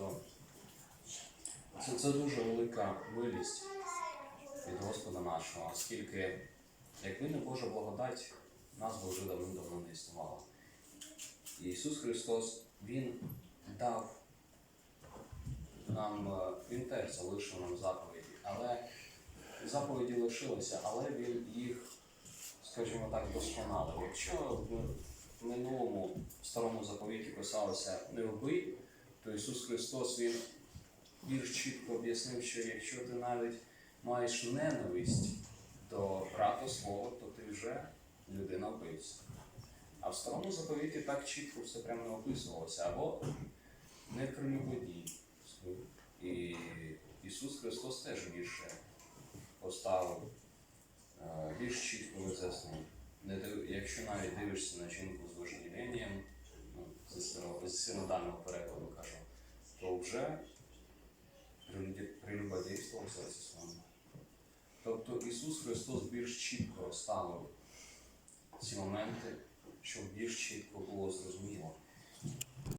багато. Це, це дуже велика милість від Господа нашого, оскільки, якби не Божа благодать, нас би вже давним-давно не існувало. І Ісус Христос, Він дав нам, е, Він теж залишив нам заповіді, але заповіді лишилися, але Він їх, скажімо так, досконалив. Якщо в минулому старому заповіті писалося не вбий, Ісус Христос Він більш чітко об'яснив, що якщо ти навіть маєш ненависть до брата свого, то ти вже людина вбивця. А в старому заповіті так чітко все прямо не описувалося. Або не прелюбодій. І Ісус Христос теж більше поставив, е, більш чітко роз'яснив. Якщо навіть дивишся на жінку з вожделінням, ну, зі синодального перекладу вже прелюді- прелюбодійство в. Тобто Ісус Христос більш чітко розставив ці моменти, щоб більш чітко було зрозуміло.